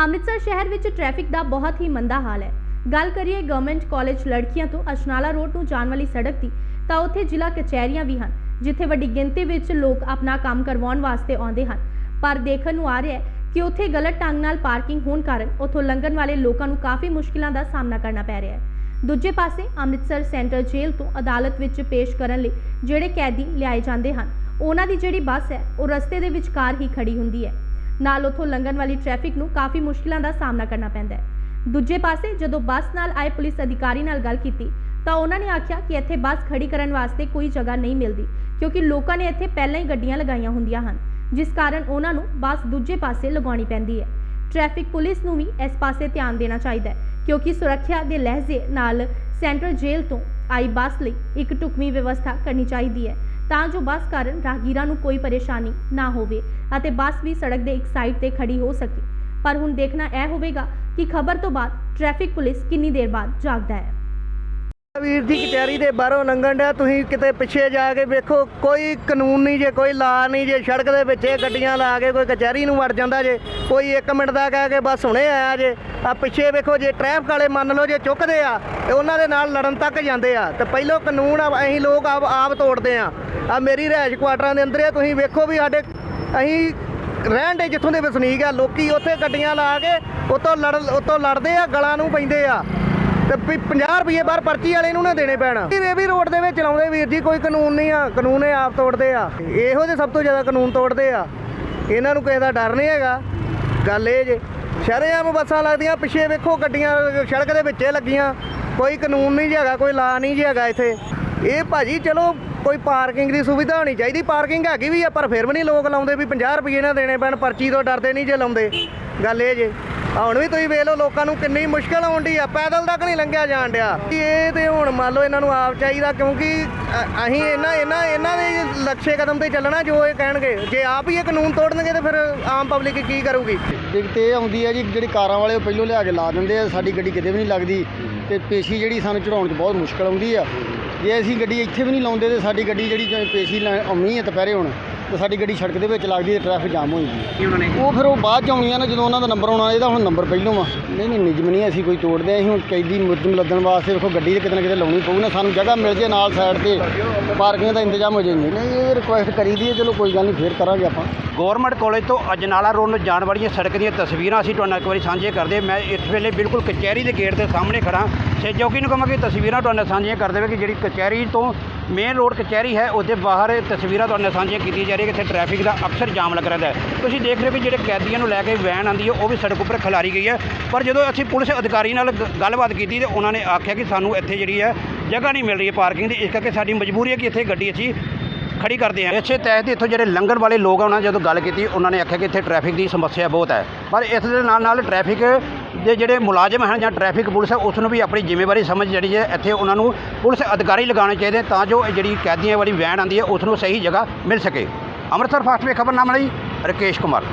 ਅੰਮ੍ਰਿਤਸਰ ਸ਼ਹਿਰ ਵਿੱਚ ਟ੍ਰੈਫਿਕ ਦਾ ਬਹੁਤ ਹੀ ਮੰਦਾ ਹਾਲ ਹੈ। ਗੱਲ ਕਰੀਏ ਗਵਰਨਮੈਂਟ ਕਾਲਜ ਲੜਕੀਆਂ ਤੋਂ ਅਜਨਾਲਾ ਰੋਡ ਨੂੰ ਜਾਣ ਵਾਲੀ ਸੜਕ ਦੀ, ਤਾਂ ਉੱਥੇ ਜ਼ਿਲ੍ਹਾ ਕਚਹਿਰੀਆਂ ਵੀ ਹਨ, ਜਿੱਥੇ ਵੱਡੀ ਗਿਣਤੀ ਵਿੱਚ ਲੋਕ ਆਪਣਾ ਕੰਮ ਕਰਵਾਉਣ ਵਾਸਤੇ ਆਉਂਦੇ ਹਨ। ਪਰ ਦੇਖਣ ਨੂੰ ਆ ਰਿਹਾ ਹੈ ਕਿ ਉੱਥੇ ਗਲਤ ਢੰਗ ਨਾਲ ਪਾਰਕਿੰਗ ਹੋਣ ਕਾਰਨ ਉੱਥੋਂ ਲੰਘਣ ਵਾਲੇ ਲੋਕਾਂ ਨੂੰ ਕਾਫੀ ਮੁਸ਼ਕਿਲਾਂ ਦਾ ਸਾਹਮਣਾ ਕਰਨਾ ਪੈ ਰਿਹਾ ਹੈ। ਦੂਜੇ ਪਾਸੇ ਅੰਮ੍ਰਿਤਸਰ ਸੈਂਟਰਲ ਜੇਲ੍ਹ ਤੋਂ ਅਦਾਲਤ ਵਿੱਚ ਪੇਸ਼ ਕਰਨ ਲਈ ਜਿਹੜੇ ਕੈਦੀ ਲਿਆਏ ਜਾਂਦੇ ਹਨ, ਉਹਨਾਂ ਦੀ ਜਿਹੜੀ ਬੱਸ ਹੈ, ਉਹ ਰਸਤੇ ਦੇ ਵਿਚਕਾਰ ਹੀ ਖੜੀ ਹੁੰਦੀ ਹੈ। ਨਾਲ ਉੱਥੋਂ ਲੰਘਣ ਵਾਲੀ ਟ੍ਰੈਫਿਕ ਨੂੰ ਕਾਫੀ ਮੁਸ਼ਕਿਲਾਂ ਦਾ ਸਾਹਮਣਾ ਕਰਨਾ ਪੈਂਦਾ ਹੈ। ਦੂਜੇ ਪਾਸੇ ਜਦੋਂ ਬੱਸ ਨਾਲ ਆਏ ਪੁਲਿਸ ਅਧਿਕਾਰੀ ਨਾਲ ਗੱਲ ਕੀਤੀ, ਤਾਂ ਉਹਨਾਂ ਨੇ ਆਖਿਆ ਕਿ ਇੱਥੇ ਬੱਸ ਖੜੀ ਕਰਨ ਵਾਸਤੇ ਕੋਈ ਜਗ੍ਹਾ ਨਹੀਂ ਮਿਲਦੀ, ਕਿਉਂਕਿ ਲੋਕਾਂ ਨੇ ਇੱਥੇ ਪਹਿਲਾਂ ਹੀ ਗੱਡੀਆਂ ਲਗਾਈਆਂ ਹੁੰਦੀਆਂ ਹਨ, ਜਿਸ ਕਾਰਨ ਉਹਨਾਂ ਨੂੰ ਬੱਸ ਦੂਜੇ ਪਾਸੇ ਲਗਾਉਣੀ ਪੈਂਦੀ ਹੈ। ਟ੍ਰੈਫਿਕ ਪੁਲਿਸ ਨੂੰ ਵੀ ਇਸ ਪਾਸੇ ਧਿਆਨ ਦੇਣਾ ਚਾਹੀਦਾ ਹੈ, ਕਿਉਂਕਿ ਸੁਰੱਖਿਆ ਦੇ ਲਹਿਜ਼ੇ ਨਾਲ ਸੈਂਟਰਲ ਜੇਲ੍ਹ ਤੋਂ ਆਈ ਬੱਸ ਲਈ ਇੱਕ ਢੁਕਵੀਂ ਵਿਵਸਥਾ ਕਰਨੀ ਚਾਹੀਦੀ ਹੈ। ਤਾਂ ਜੋ ਬੱਸ ਕਾਰਨ ਰਾਹਗੀਰਾਂ ਨੂੰ ਕੋਈ ਪਰੇਸ਼ਾਨੀ ਨਾ ਹੋਵੇ ਅਤੇ ਬੱਸ ਵੀ ਸੜਕ ਦੇ ਇੱਕ ਸਾਈਡ ਤੇ ਖੜੀ ਹੋ ਸਕੇ। ਪਰ ਹੁਣ ਦੇਖਣਾ ਇਹ ਹੋਵੇਗਾ ਕਿ ਖਬਰ ਤੋਂ ਬਾਅਦ ਟ੍ਰੈਫਿਕ ਪੁਲਿਸ ਕਿੰਨੀ ਦੇਰ ਬਾਅਦ ਜਾਗਦਾ ਹੈ। ਵੀਰ ਜੀ ਕਚਹਿਰੀ ਦੇ ਬਾਹਰੋਂ ਲੰਘਣ ਡਿਆ, ਤੁਸੀਂ ਕਿਤੇ ਪਿੱਛੇ ਜਾ ਕੇ ਵੇਖੋ, ਕੋਈ ਕਾਨੂੰਨ ਨਹੀਂ ਜੇ, ਕੋਈ ਲਾ ਨਹੀਂ ਜੇ, ਸੜਕ ਦੇ ਵਿੱਚ ਇਹ ਗੱਡੀਆਂ ਲਾ ਕੇ ਕੋਈ ਕਚਹਿਰੀ ਨੂੰ ਵੜ ਜਾਂਦਾ ਜੇ, ਕੋਈ 1 ਮਿੰਟ ਦਾ ਕਹਿ ਕੇ ਬਸ ਹੁਣੇ ਆਇਆ ਜੇ ਆ ਪਿੱਛੇ ਵੇਖੋ ਜੇ ਟ੍ਰੈਫਿਕ ਵਾਲੇ ਮੰਨ ਲਓ ਜੇ ਚੁੱਕਦੇ ਆ, ਤੇ ਉਹਨਾਂ ਦੇ ਨਾਲ ਲੜਨ ਤੱਕ ਜਾਂਦੇ ਆ, ਤੇ ਪਹਿਲੋਂ ਕਾਨੂੰਨ ਅਸੀਂ ਲੋਕ ਆਪ ਆਪ ਤੋੜਦੇ ਆ। ਆ ਮੇਰੀ ਰਿਹਾਇਸ਼ ਕੁਆਟਰਾਂ ਦੇ ਅੰਦਰ ਆ ਤੁਸੀਂ ਵੇਖੋ ਵੀ ਸਾਡੇ, ਅਸੀਂ ਰਹਿਣ ਦੇ ਜਿੱਥੋਂ ਦੇ ਵਸਨੀਕ ਆ, ਲੋਕੀ ਉੱਥੇ ਗੱਡੀਆਂ ਲਾ ਕੇ, ਉਤੋਂ ਲੜ, ਉਤੋਂ ਲੜਦੇ ਆ, ਗਲਾਂ ਨੂੰ ਪੈਂਦੇ ਆ। ਤੇ ਵੀ 50 ਰੁਪਏ ਬਾਹਰ ਪਰਚੀ ਵਾਲੇ ਨੂੰ ਨਾ ਦੇਣੇ ਪੈਣ। ਇਹ ਵੀ ਰੋਡ ਦੇ ਵਿੱਚ ਚਲਾਉਂਦੇ ਵੀਰ ਜੀ, ਕੋਈ ਕਾਨੂੰਨ ਨਹੀਂ ਆ, ਕਾਨੂੰਨ ਇਹ ਆਪ ਤੋੜਦੇ ਆ। ਇਹੋ ਜਿਹੇ ਸਭ ਤੋਂ ਜ਼ਿਆਦਾ ਕਾਨੂੰਨ ਤੋੜਦੇ ਆ। ਇਹਨਾਂ ਨੂੰ ਕਿਸੇ ਦਾ ਡਰ ਨਹੀਂ ਹੈਗਾ। ਗੱਲ ਇਹ ਜੇ, ਸ਼ਰੇਆਮ ਬੱਸਾਂ ਲੱਗਦੀਆਂ, ਪਿੱਛੇ ਵੇਖੋ ਗੱਡੀਆਂ, ਸੜਕ ਦੇ ਵਿੱਚੇ ਲੱਗੀਆਂ। ਕੋਈ ਕਾਨੂੰਨ ਨਹੀਂ ਜੀ ਹੈਗਾ, ਕੋਈ ਲਾ ਨਹੀਂ ਜੀ ਹੈਗਾ ਇੱਥੇ। ਇਹ ਭਾਜੀ ਚਲੋ, ਕੋਈ ਪਾਰਕਿੰਗ ਦੀ ਸੁਵਿਧਾ ਹੋਣੀ ਚਾਹੀਦੀ। ਪਾਰਕਿੰਗ ਹੈਗੀ ਵੀ ਆ, ਪਰ ਫਿਰ ਵੀ ਨਹੀਂ ਲੋਕ ਲਾਉਂਦੇ ਵੀ 50 ਰੁਪਏ ਨਾ ਦੇਣੇ ਪੈਣ, ਪਰਚੀ ਤੋਂ ਡਰਦੇ ਨਹੀਂ ਜੇ ਲਾਉਂਦੇ। ਗੱਲ ਇਹ ਜੇ ਹੁਣ ਵੀ ਤੁਸੀਂ ਵੇਖ ਲਓ ਲੋਕਾਂ ਨੂੰ ਕਿੰਨੀ ਮੁਸ਼ਕਲ ਆਉਂਦੀ ਆ, ਪੈਦਲ ਤੱਕ ਨਹੀਂ ਲੰਘਿਆ ਜਾਣ ਡਿਆ। ਇਹ ਤੇ ਹੁਣ ਮੰਨ ਲਓ ਇਹਨਾਂ ਨੂੰ ਆਪ ਚਾਹੀਦਾ ਕਿਉਂਕਿ ਅ- ਅਸੀਂ ਇਹਨਾਂ ਇਹਨਾਂ ਇਹਨਾਂ ਦੇ ਲਕਸ਼ੇ ਕਦਮ ਤੇ ਚੱਲਣਾ ਜੋ ਇਹ ਕਹਿਣਗੇ। ਜੇ ਆਪ ਹੀ ਇਹ ਕਾਨੂੰਨ ਤੋੜਨਗੇ ਤੇ ਫਿਰ ਆਮ ਪਬਲਿਕ ਕੀ ਕਰੂਗੀ? ਦਿੱਕਤ ਇਹ ਆਉਂਦੀ ਹੈ ਜੀ, ਜਿਹੜੀ ਕਾਰਾਂ ਵਾਲੇ ਉਹ ਪਹਿਲੋਂ ਲਿਆ ਕੇ ਲਾ ਦਿੰਦੇ ਆ, ਸਾਡੀ ਗੱਡੀ ਕਿਤੇ ਵੀ ਨਹੀਂ ਲੱਗਦੀ। ਤੇ ਪੇਸ਼ੀ ਜਿਹੜੀ ਸਾਨੂੰ ਚੜਾਉਣ 'ਚ ਬਹੁਤ ਮੁਸ਼ਕਲ ਆਉਂਦੀ ਆ। ਜੇ ਅਸੀਂ ਗੱਡੀ ਇੱਥੇ ਵੀ ਨਹੀਂ ਲਾਉਂਦੇ ਤੇ ਸਾਡੀ ਗੱਡੀ ਜਿਹੜੀ ਜਿਵੇਂ ਪੇਸ਼ੀ ਲੈ- ਆਉਣੀ ਹੈ ਦੁਪਹਿਰੇ ਹੁਣ ਤੇ ਸਾਡੀ ਗੱਡੀ ਸੜਕ ਦੇ ਵਿੱਚ ਲੱਗਦੀ ਤੇ ਟ੍ਰੈਫਿਕ ਜਾਮ ਹੋ ਜਾਂਦੀ ਕੀ ਉਹਨਾਂ ਨੇ ਉਹ ਫਿਰ ਉਹ ਬਾਅਦ ਚ ਆਉਣੀਆਂ ਨਾ ਜਦੋਂ ਉਹਨਾਂ ਦਾ ਨੰਬਰ ਆਉਣਾ ਇਹਦਾ ਹੁਣ ਨੰਬਰ ਪਹਿਲੋਂ ਆ। ਨਹੀਂ ਨਹੀਂ ਨਿਯਮ ਨਹੀਂ ਅਸੀਂ ਕੋਈ ਤੋੜਦੇ ਅਸੀਂ ਹੁਣ ਕੈਦੀ ਮੁਲਜ਼ਮ ਲੱਦਣ ਵਾਸਤੇ ਵੇਖੋ ਗੱਡੀ ਤੇ ਕਿਤੇ ਨਾ ਕਿਤੇ ਲਾਉਣੀ ਪਊ ਨਾ ਸਾਨੂੰ ਜਗ੍ਹਾ ਮਿਲ ਜੇ ਨਾਲ ਸਾਈਡ ਤੇ ਪਾਰਕਿੰਗ ਦਾ ਇੰਤਜ਼ਾਮ ਹੋ ਜੇ ਨਹੀਂ ਇਹ ਰਿਕੁਐਸਟ ਕਰੀ ਦੀ ਹੈ ਚਲੋ ਕੋਈ ਗੱਲ ਨਹੀਂ ਫੇਰ ਕਰਾਂਗੇ ਆਪਾਂ। ਗਵਰਨਮੈਂਟ ਕਾਲਜ ਤੋਂ ਅਜਨਾਲਾ ਰੋਡ ਨੂੰ ਜਾਣ ਵਾਲੀਆਂ ਸੜਕ ਦੀਆਂ ਤਸਵੀਰਾਂ ਅਸੀਂ ਤੁਹਾਡੇ ਨਾਲ ਇੱਕ ਵਾਰੀ ਸਾਂਝੀਆਂ ਕਰਦੇ ਮੈਂ ਇਸ ਵੇਲੇ ਬਿਲਕੁਲ ਕਚਹਿਰੀ ਦੇ ਗੇਟ ਦੇ ਸਾਹਮਣੇ ਖੜਾ ਸੇ ਜੋਗੀ ਨੂੰ ਕਹਾਂਗੇ ਤਸਵੀਰਾਂ ਤੁਹਾਡੇ ਨਾਲ ਸਾਂਝੀਆਂ ਕਰਦੇ ਵੇ ਕਿ ਜਿਹੜੀ ਕਚਹਿਰੀ ਤੋਂ ਮੇਨ ਰੋਡ ਕਚਹਿਰੀ ਹੈ, ਉਹਦੇ ਬਾਹਰ ਤਸਵੀਰਾਂ ਤੁਹਾਡੇ ਨਾਲ ਸਾਂਝੀਆਂ ਕੀਤੀਆਂ ਜਾ ਰਹੀਆਂ ਕਿ ਇੱਥੇ ਟ੍ਰੈਫਿਕ ਦਾ ਅਕਸਰ ਜਾਮ ਲੱਗ ਰਹਿੰਦਾ ਹੈ। ਤੁਸੀਂ ਦੇਖ ਰਹੇ ਹੋ ਕਿ ਜਿਹੜੇ ਕੈਦੀਆਂ ਨੂੰ ਲੈ ਕੇ ਵੈਨ ਆਂਦੀ ਹੈ, ਉਹ ਵੀ ਸੜਕ ਉੱਪਰ ਖਿਲਾਰੀ ਗਈ ਹੈ। ਪਰ ਜਦੋਂ ਅਸੀਂ ਪੁਲਿਸ ਅਧਿਕਾਰੀ ਨਾਲ ਗੱਲਬਾਤ ਕੀਤੀ ਤੇ ਉਹਨਾਂ ਨੇ ਆਖਿਆ ਕਿ ਸਾਨੂੰ ਇੱਥੇ ਜਿਹੜੀ ਹੈ ਜਗ੍ਹਾ ਨਹੀਂ ਮਿਲ ਰਹੀ ਹੈ ਪਾਰਕਿੰਗ ਦੀ, ਇਸ ਕਰਕੇ ਸਾਡੀ ਮਜਬੂਰੀ ਹੈ ਕਿ ਇੱਥੇ ਗੱਡੀ ਅਸੀਂ ਖੜੀ ਕਰਦੇ ਹਾਂ। ਇਸੇ ਤਹਿਤ ਇੱਥੋਂ ਜਿਹੜੇ ਲੰਘਣ ਵਾਲੇ ਲੋਕ ਆ, ਉਹਨਾਂ ਨਾਲ ਜਦੋਂ ਗੱਲ ਕੀਤੀ, ਉਹਨਾਂ ਨੇ ਆਖਿਆ ਕਿ ਇੱਥੇ ਟ੍ਰੈਫਿਕ ਦੀ ਸਮੱਸਿਆ ਬਹੁਤ ਹੈ। ਪਰ ਇਸ ਦੇ ਨਾਲ ਨਾਲ ਟ੍ਰੈਫਿਕ ਦੇ ਜਿਹੜੇ ਮੁਲਾਜ਼ਮ ਹਨ ਜਾਂ ਟ੍ਰੈਫਿਕ ਪੁਲਿਸ ਹੈ ਉਸ ਨੂੰ ਵੀ ਆਪਣੀ ਜ਼ਿੰਮੇਵਾਰੀ ਸਮਝ ਜਿਹੜੀ ਹੈ, ਇੱਥੇ ਉਹਨਾਂ ਨੂੰ ਪੁਲਿਸ ਅਧਿਕਾਰੀ ਲਗਾਉਣੇ ਚਾਹੀਦੇ ਤਾਂ ਜੋ ਇਹ ਜਿਹੜੀ ਕੈਦੀਆਂ ਵਾਲੀ ਵੈਨ ਆਉਂਦੀ ਹੈ ਉਸ ਨੂੰ ਸਹੀ ਜਗ੍ਹਾ ਮਿਲ ਸਕੇ। ਅੰਮ੍ਰਿਤਸਰ ਫਾਸਟ ਵੇ ਖਬਰਨਾਮਾ ਲਈ ਰਕੇਸ਼ ਕੁਮਾਰ।